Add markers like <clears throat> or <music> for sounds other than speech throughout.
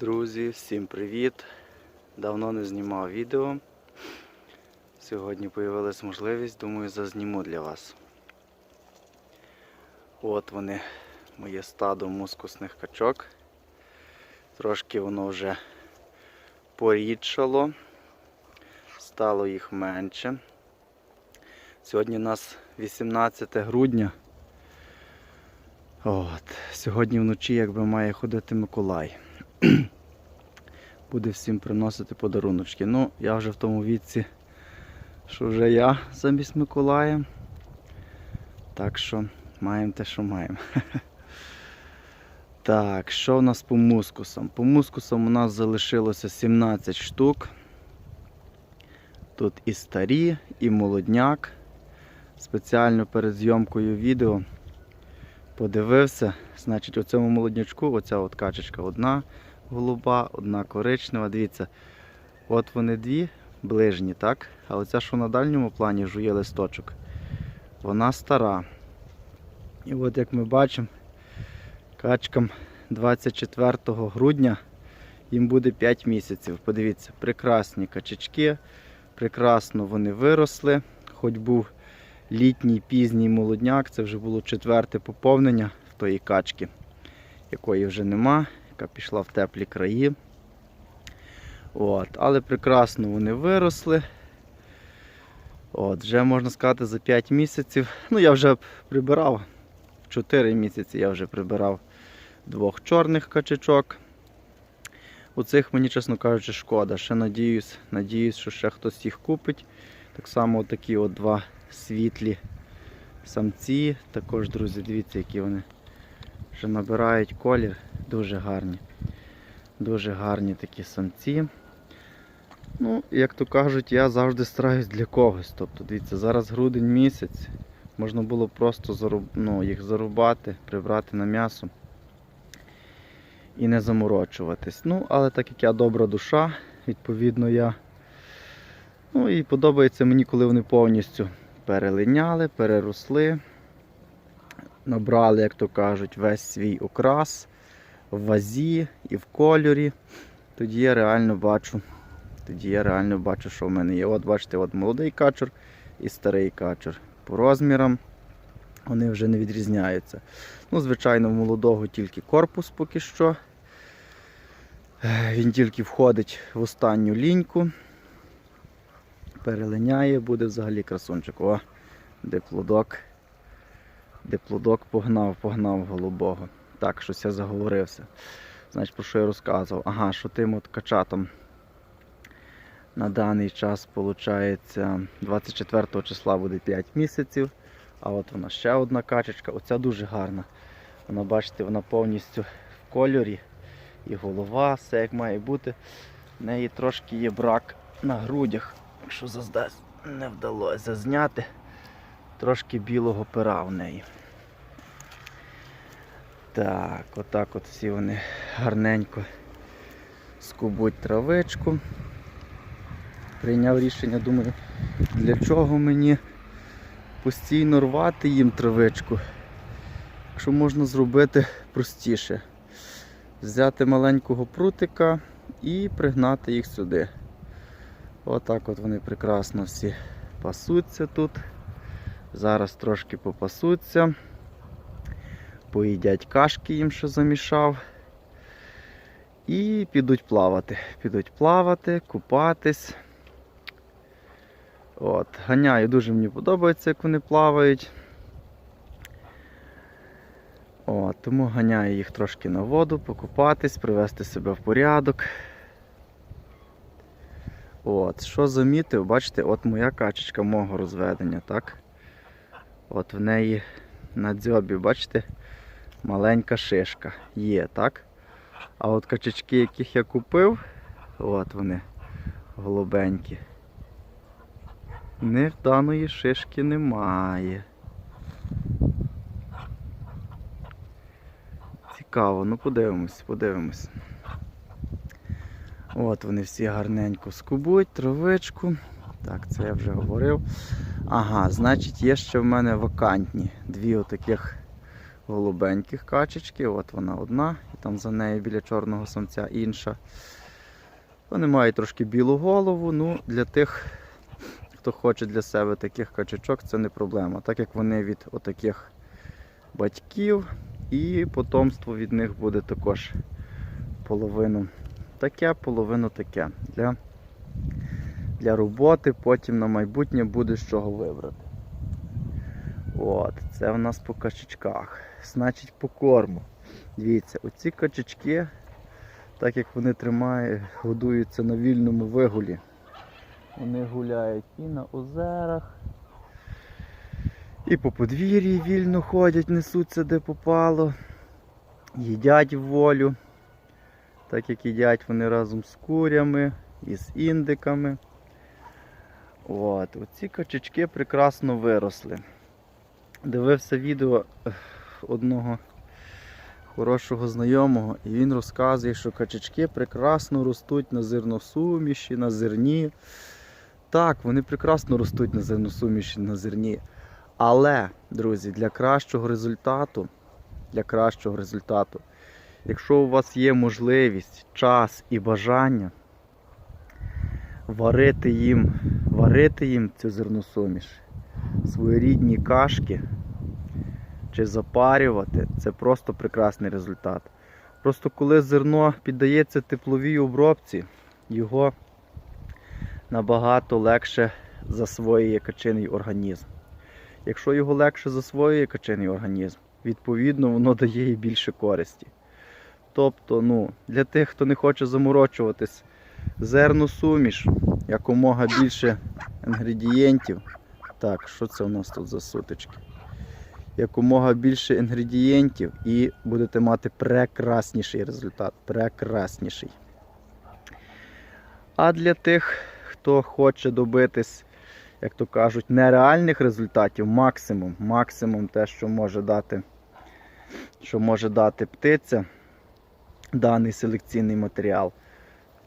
Друзі, всім привіт! Давно не знімав відео. Сьогодні з'явилась можливість, думаю, зазніму для вас. От вони, моє стадо мускусних качок. Трошки воно вже порідшало, стало їх менше. Сьогодні у нас 18 грудня. От. Сьогодні вночі якби має ходити Миколай. <clears throat> Буде всім приносити подаруночки. Ну, я вже в тому віці, що вже я замість Миколая. Так що маємо те, що маємо. <laughs> Так, що в нас по мускусам? По мускусам у нас залишилося 17 штук. Тут і старі, і молодняк. Спеціально перед зйомкою відео подивився. Значить, у цьому молоднячку оця от качечка одна голуба, одна коричнева. Дивіться, от вони дві ближні, так? А оця, що на дальньому плані жує листочок, вона стара. І от як ми бачимо, качкам 24 грудня їм буде 5 місяців. Подивіться, прекрасні качечки, прекрасно вони виросли. Хоч був літній пізній молодняк, це вже було четверте поповнення тої качки, якої вже нема, яка пішла в теплі краї. От, Але прекрасно вони виросли. От, Вже можна сказати за 5 місяців. Ну, я вже прибирав. 4 місяці я вже прибирав двох чорних качечок. У цих мені, чесно кажучи, шкода. Ще надіюсь, надіюсь, що ще хтось їх купить. Так само такі от два світлі самці. Також, друзі, дивіться, які вони вже набирають колір. Дуже гарні. Дуже гарні такі самці. Ну, як то кажуть, я завжди стараюсь для когось. Тобто, дивіться, зараз грудень місяць. Можна було просто заруб... ну, їх зарубати, прибрати на м'ясо і не заморочуватись. Ну, але так як я добра душа, відповідно я. Ну і подобається мені, коли вони повністю перелиняли, переросли, набрали, як то кажуть, весь свій окрас в вазі і в кольорі. Тоді я реально бачу, тоді я реально бачу, що в мене є. От бачите, от молодий качур і старий качур. По розмірам вони вже не відрізняються. Ну, звичайно, в молодого тільки корпус поки що. Він тільки входить в останню ліньку перелиняє, буде взагалі красунчик. О, де плодок. Де плодок погнав, погнав голубого. Так, щось я заговорився. Значить, про що я розказував? Ага, що тим от качатом на даний час, виходить, 24 числа буде 5 місяців. А от вона ще одна качечка. Оця дуже гарна. Вона, бачите, вона повністю в кольорі. І голова, все як має бути. В неї трошки є брак на грудях якщо заздасть не вдалося зняти трошки білого пера в неї. Так, отак от всі вони гарненько скубуть травичку. Прийняв рішення, думаю, для чого мені постійно рвати їм травичку, якщо можна зробити простіше. Взяти маленького прутика і пригнати їх сюди. Отак от вони прекрасно всі пасуться тут. Зараз трошки попасуться. Поїдять кашки їм, що замішав. І підуть плавати. Підуть плавати, купатись. От, Ганяю, дуже мені подобається, як вони плавають. От, Тому ганяю їх трошки на воду, покупатись, привести себе в порядок. От, Що замітив, бачите, от моя качечка мого розведення, так? От в неї на дзьобі, бачите, маленька шишка є, так? А от качечки, яких я купив, от вони голубенькі. В них даної шишки немає. Цікаво, ну подивимось, подивимось. От вони всі гарненько скубуть, травичку. Так, це я вже говорив. Ага, значить, є ще в мене вакантні. Дві отаких голубеньких качечки. От вона одна, і там за нею біля чорного самця інша. Вони мають трошки білу голову. Ну, для тих, хто хоче для себе таких качечок, це не проблема. Так як вони від отаких батьків, і потомство від них буде також половину таке, половину таке. Для, для роботи потім на майбутнє буде з чого вибрати. От, це в нас по качечках. Значить, по корму. Дивіться, оці качечки, так як вони тримають, годуються на вільному вигулі. Вони гуляють і на озерах, і по подвір'ї вільно ходять, несуться де попало, їдять волю, так як їдять вони разом з курями і з індиками. От, оці качечки прекрасно виросли. Дивився відео одного хорошого знайомого, і він розказує, що качечки прекрасно ростуть на зерносуміші, на зерні. Так, вони прекрасно ростуть на зерносуміші, на зерні. Але, друзі, для кращого результату, для кращого результату, якщо у вас є можливість, час і бажання варити їм, варити їм цю зерносуміш, своєрідні кашки чи запарювати, це просто прекрасний результат. Просто коли зерно піддається тепловій обробці, його набагато легше засвоює качиний організм. Якщо його легше засвоює качиний організм, відповідно воно дає і більше користі. Тобто, ну, для тих, хто не хоче заморочуватись, зерно суміш, якомога більше інгредієнтів. Так, що це у нас тут за сутички? Якомога більше інгредієнтів і будете мати прекрасніший результат. Прекрасніший. А для тих, хто хоче добитись, як то кажуть, нереальних результатів, максимум, максимум те, що може дати, що може дати птиця, даний селекційний матеріал,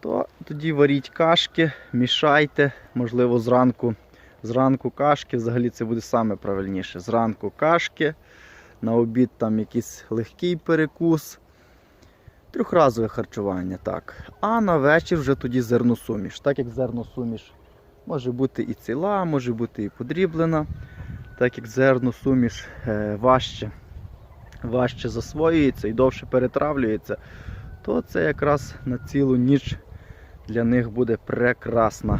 то тоді варіть кашки, мішайте, можливо, зранку. Зранку кашки, взагалі це буде саме правильніше. Зранку кашки, на обід там якийсь легкий перекус. Трьохразове харчування, так. А на вечір вже тоді зерносуміш. Так як зерносуміш може бути і ціла, може бути і подріблена. Так як зерносуміш е, важче, важче засвоюється і довше перетравлюється, то це якраз на цілу ніч для них буде прекрасна.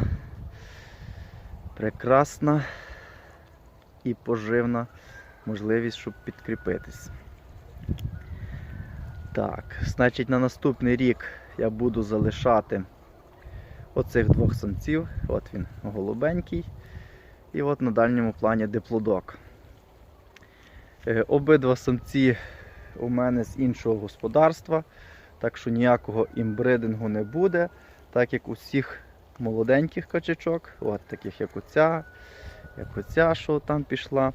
Прекрасна і поживна можливість, щоб підкріпитись. Так, значить на наступний рік я буду залишати оцих двох самців. От він голубенький. І от на дальньому плані диплодок. Е, Обидва самці у мене з іншого господарства, так що ніякого імбридингу не буде, так як усіх молоденьких качечок, от таких як оця, як оця, що там пішла,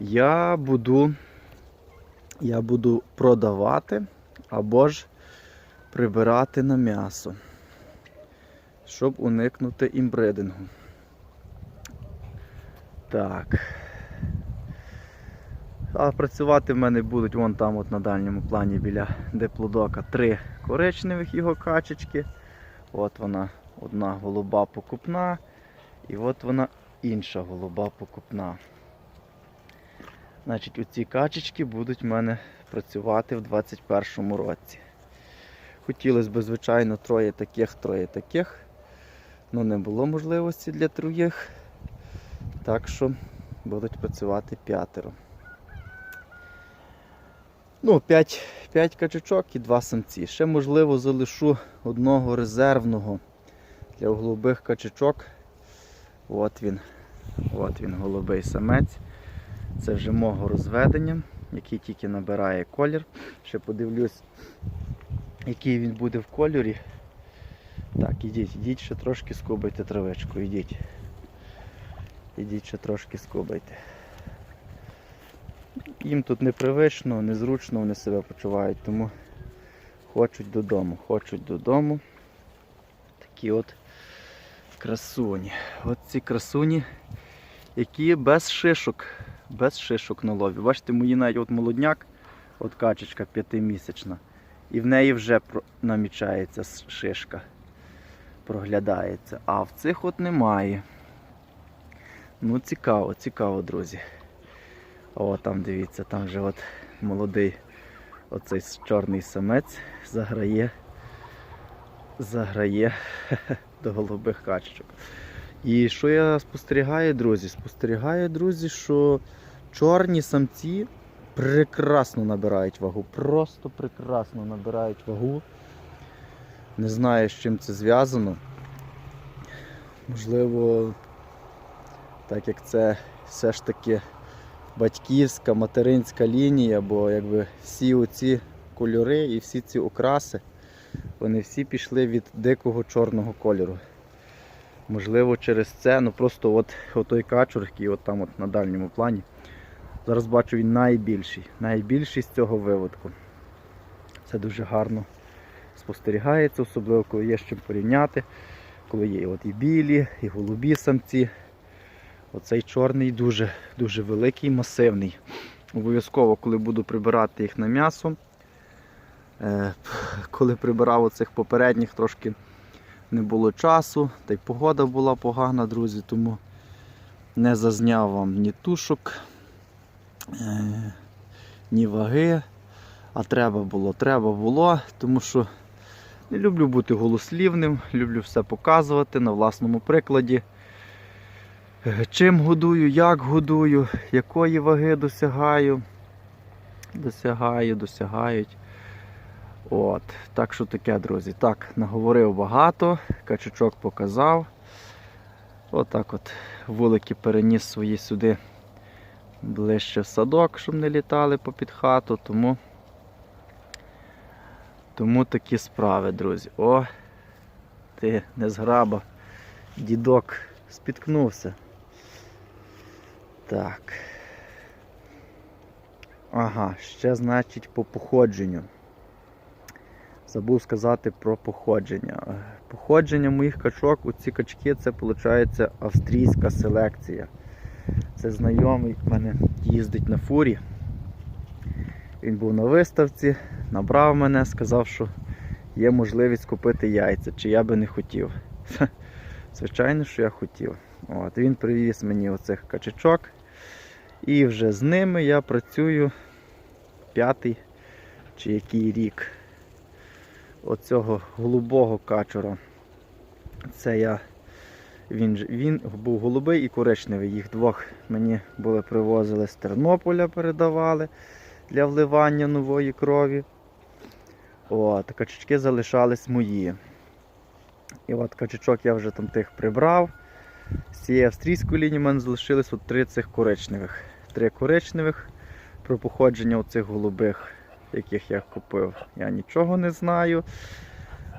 я буду, я буду продавати або ж прибирати на м'ясо, щоб уникнути імбридингу. Так. А працювати в мене будуть вон там от на дальньому плані біля диплодока три коричневих його качечки. От вона одна голуба покупна і от вона інша голуба покупна. Значить, оці качечки будуть в мене працювати в 2021 році. Хотілося б, звичайно, троє таких, троє таких. але не було можливості для других. Так що будуть працювати п'ятеро. Ну, 5, 5 качачок і 2 самці. Ще, можливо, залишу одного резервного для голубих качачок. От він. От він, голубий самець. Це вже мого розведення, який тільки набирає колір. Ще подивлюсь, який він буде в кольорі. Так, ідіть, ідіть ще трошки скубайте травичку, ідіть. Ідіть ще трошки скубайте. Їм тут непривично, незручно вони себе почувають, тому хочуть додому, хочуть додому. Такі от красуні. От ці красуні, які без шишок, без шишок на лобі. Бачите, мої навіть от молодняк От качечка п'ятимісячна. І в неї вже намічається шишка. Проглядається. А в цих от немає. Ну, цікаво, цікаво, друзі. О, там дивіться, там вже от молодий оцей чорний самець заграє. Заграє <laughs> до голубих качечок. І що я спостерігаю, друзі? Спостерігаю, друзі, що чорні самці прекрасно набирають вагу. Просто прекрасно набирають вагу. Не знаю, з чим це зв'язано. Можливо, так як це все ж таки батьківська, материнська лінія, бо якби всі оці кольори і всі ці окраси, вони всі пішли від дикого чорного кольору. Можливо, через це, ну просто от, от той качур, який от там от на дальньому плані. Зараз бачу він найбільший. Найбільший з цього виводку. Це дуже гарно спостерігається, особливо коли є з чим порівняти. Коли є от і білі, і голубі самці. Оцей чорний дуже, дуже великий, масивний. Обов'язково, коли буду прибирати їх на м'ясо. е, Коли прибирав оцих попередніх, трошки не було часу, та й погода була погана, друзі, тому не зазняв вам ні тушок, е, ні ваги. А треба було, треба було, тому що не люблю бути голослівним, люблю все показувати на власному прикладі. Е, Чим годую, як годую, якої ваги досягаю. Досягаю, досягають. От, так що таке, друзі. Так, наговорив багато, качачок показав. Отак от вулики переніс свої сюди ближче в садок, щоб не літали попід хату, тому, тому такі справи, друзі. О, ти не зграба, дідок спіткнувся. Так. Ага, ще значить по походженню. Забув сказати про походження. Походження моїх качок, у ці качки це виходить австрійська селекція. Це знайомий в мене їздить на фурі. Він був на виставці, набрав мене, сказав, що є можливість купити яйця, чи я би не хотів. <laughs> Звичайно, що я хотів. От, Він привіз мені оцих качачок. І вже з ними я працюю п'ятий чи який рік оцього голубого качура. Це я, він, він був голубий і коричневий. Їх двох мені були привозили з Тернополя, передавали для вливання нової крові. От, качечки залишались мої. І от качечок я вже там тих прибрав. З цієї австрійської лінії в мене залишилось от три цих коричневих. Три коричневих про походження оцих голубих яких я купив, я нічого не знаю.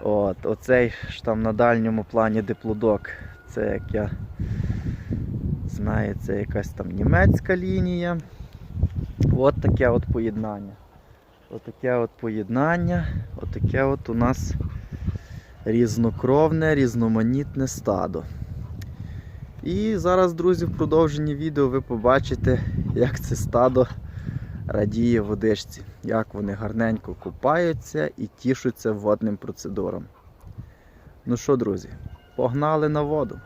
От, Оцей ж там на дальньому плані диплодок, це як я знаю, це якась там німецька лінія. От таке от поєднання. От таке от поєднання, от таке от у нас різнокровне, різноманітне стадо. І зараз, друзі, в продовженні відео ви побачите, як це стадо радіє водичці, як вони гарненько купаються і тішуться водним процедурам. Ну що, друзі, погнали на воду.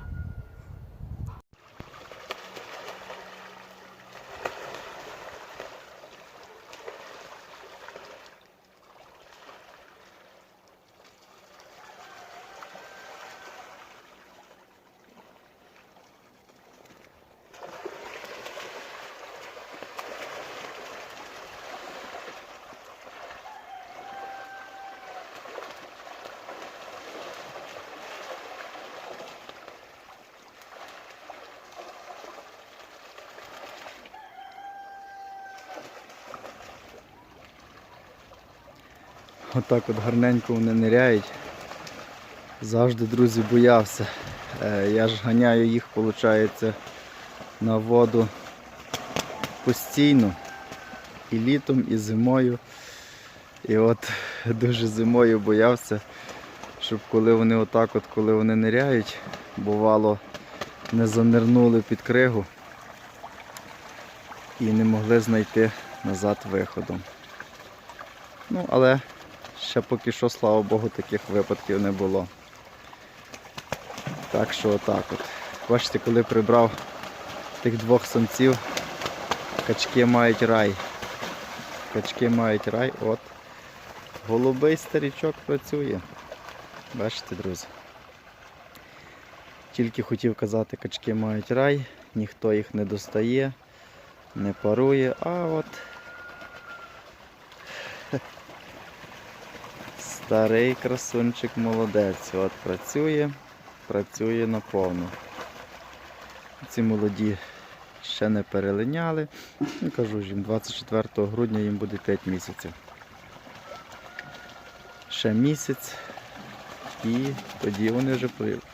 Отак от гарненько вони ниряють. Завжди, друзі, боявся. Е, Я ж ганяю їх, виходить, на воду постійно. І літом, і зимою. І от дуже зимою боявся, щоб коли вони отак от, коли вони ниряють, бувало, не занирнули під кригу і не могли знайти назад виходом. Ну, але ще поки що, слава Богу, таких випадків не було. Так що отак от. Бачите, коли прибрав тих двох самців, качки мають рай. Качки мають рай, от. Голубий старічок працює. Бачите, друзі. Тільки хотів казати, качки мають рай, ніхто їх не достає, не парує, а от старий красунчик молодець. От працює, працює наповну. Ці молоді ще не перелиняли. Ну, кажу їм, 24 грудня їм буде 5 місяців. Ще місяць. І тоді вони вже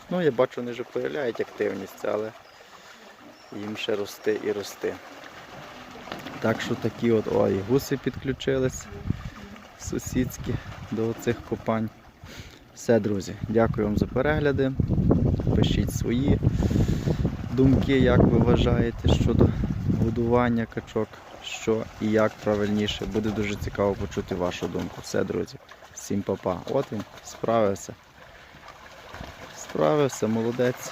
Ну, я бачу, вони вже проявляють активність, але їм ще рости і рости. Так що такі от ой, гуси підключились сусідські до оцих копань. Все, друзі, дякую вам за перегляди. Пишіть свої думки, як ви вважаєте щодо годування качок, що і як правильніше. Буде дуже цікаво почути вашу думку. Все, друзі. Всім па-па. От він, справився. Справився, молодець.